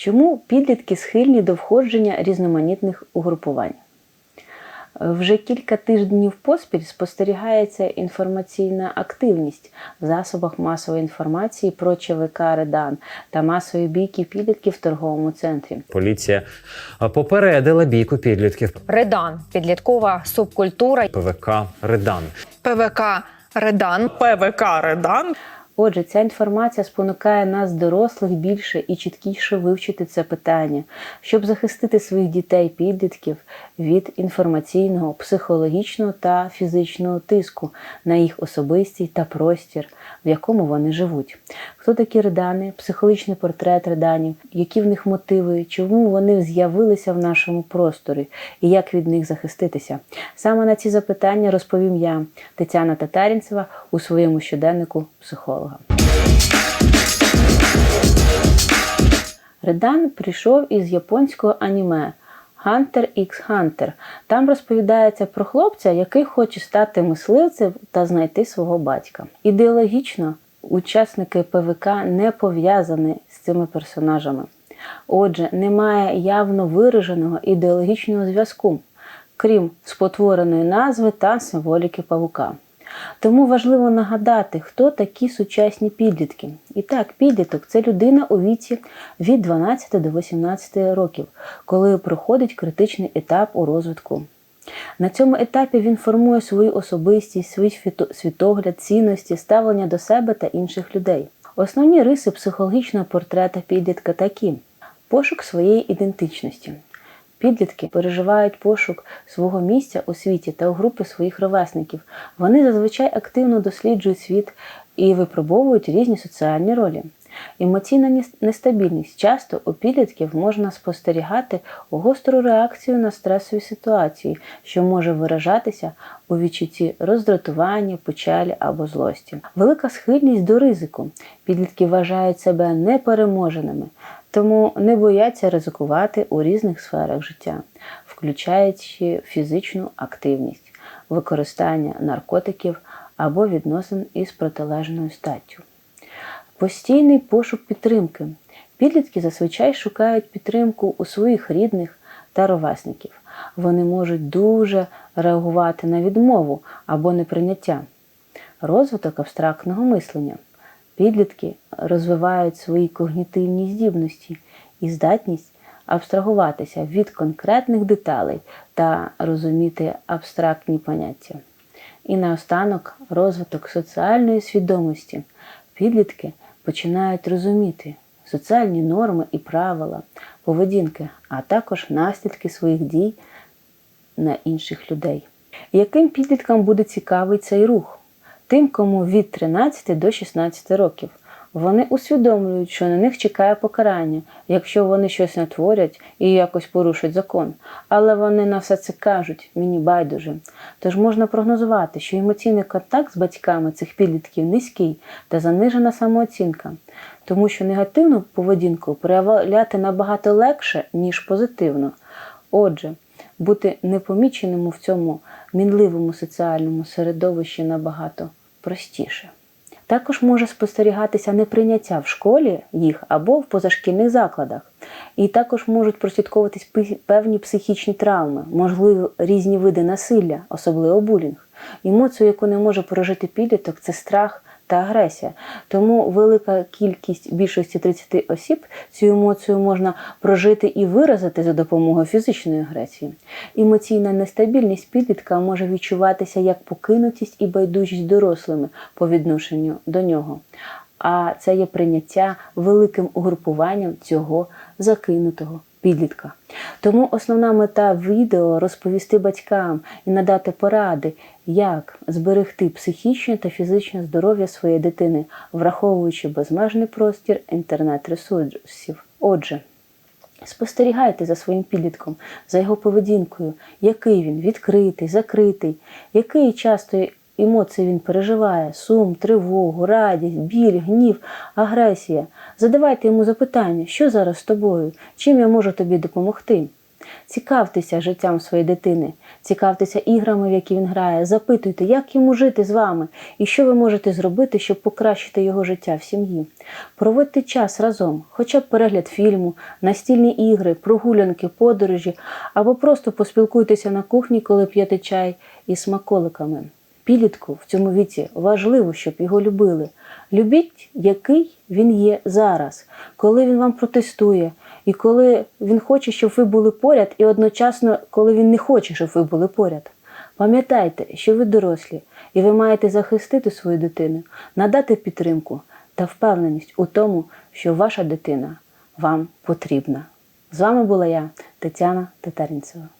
Чому підлітки схильні до входження різноманітних угрупувань? Вже кілька тижнів поспіль спостерігається інформаційна активність в засобах масової інформації про ЧВК Редан та масові бійки підлітків в торговому центрі. Поліція попередила бійку підлітків Редан підліткова субкультура. ПВК Редан. ПВК Редан. ПВК Редан. Отже, ця інформація спонукає нас, дорослих, більше і чіткіше вивчити це питання, щоб захистити своїх дітей, підлітків від інформаційного, психологічного та фізичного тиску на їх особистий та простір, в якому вони живуть. Хто такі редани, психологічний портрет реданів, які в них мотиви, чому вони з'явилися в нашому просторі і як від них захиститися? Саме на ці запитання розповім я, Тетяна Татарінцева, у своєму щоденнику психолога. Редан прийшов із японського аніме Hunter x Hunter. Там розповідається про хлопця, який хоче стати мисливцем та знайти свого батька. Ідеологічно учасники ПВК не пов'язані з цими персонажами. Отже, немає явно вираженого ідеологічного зв'язку, крім спотвореної назви та символіки павука. Тому важливо нагадати, хто такі сучасні підлітки. І так, підліток це людина у віці від 12 до 18 років, коли проходить критичний етап у розвитку. На цьому етапі він формує свою особистість, свій світогляд, цінності, ставлення до себе та інших людей. Основні риси психологічного портрета підлітка такі: пошук своєї ідентичності. Підлітки переживають пошук свого місця у світі та у групи своїх ровесників. Вони зазвичай активно досліджують світ і випробовують різні соціальні ролі. Емоційна нестабільність. Часто у підлітків можна спостерігати гостру реакцію на стресові ситуації, що може виражатися у відчутті роздратування, печалі або злості. Велика схильність до ризику. Підлітки вважають себе непереможеними, тому не бояться ризикувати у різних сферах життя, включаючи фізичну активність, використання наркотиків або відносин із протилежною статтю. Постійний пошук підтримки. Підлітки зазвичай шукають підтримку у своїх рідних та ровесників. Вони можуть дуже реагувати на відмову або неприйняття. Розвиток абстрактного мислення. Підлітки розвивають свої когнітивні здібності і здатність абстрагуватися від конкретних деталей та розуміти абстрактні поняття. І наостанок розвиток соціальної свідомості. Підлітки починають розуміти соціальні норми і правила, поведінки, а також наслідки своїх дій на інших людей. Яким підліткам буде цікавий цей рух? Тим, кому від 13 до 16 років. Вони усвідомлюють, що на них чекає покарання, якщо вони щось натворять і якось порушать закон. Але вони на все це кажуть, мені байдуже. Тож можна прогнозувати, що емоційний контакт з батьками цих підлітків низький та занижена самооцінка, тому що негативну поведінку проявляти набагато легше, ніж позитивно. Отже, бути непоміченим в цьому мінливому соціальному середовищі набагато простіше. Також може спостерігатися неприйняття в школі їх або в позашкільних закладах. І також можуть прослідковуватись певні психічні травми, можливо, різні види насилля, особливо булінг. Емоцію, яку не може прожити підліток, це страх та агресія. Тому велика кількість більшості 30 осіб цю емоцію можна прожити і виразити за допомогою фізичної агресії. Емоційна нестабільність підлітка може відчуватися як покинутість і байдужість дорослими по відношенню до нього. А це є прийняття великим угрупуванням цього закинутого підлітка. Тому основна мета відео розповісти батькам і надати поради, як зберегти психічне та фізичне здоров'я своєї дитини, враховуючи безмежний простір інтернет-ресурсів. Отже, Спостерігайте за своїм підлітком, за його поведінкою, який він відкритий, закритий, який часто емоції він переживає: сум, тривогу, радість, біль, гнів, агресія. Задавайте йому запитання, що зараз з тобою, чим я можу тобі допомогти. Цікавтеся життям своєї дитини, цікавтеся іграми, в які він грає, запитуйте, як йому жити з вами і що ви можете зробити, щоб покращити його життя в сім'ї. Проводьте час разом, хоча б перегляд фільму, настільні ігри, прогулянки, подорожі, або просто поспілкуйтеся на кухні, коли п'єте чай із смаколиками. Підлітку в цьому віці важливо, щоб його любили. Любіть, який він є зараз, коли він вам протестує, і коли він хоче, щоб ви були поряд, і одночасно, коли він не хоче, щоб ви були поряд. Пам'ятайте, що ви дорослі, і ви маєте захистити свою дитину, надати підтримку та впевненість у тому, що ваша дитина вам потрібна. З вами була я, Тетяна Татарінцева.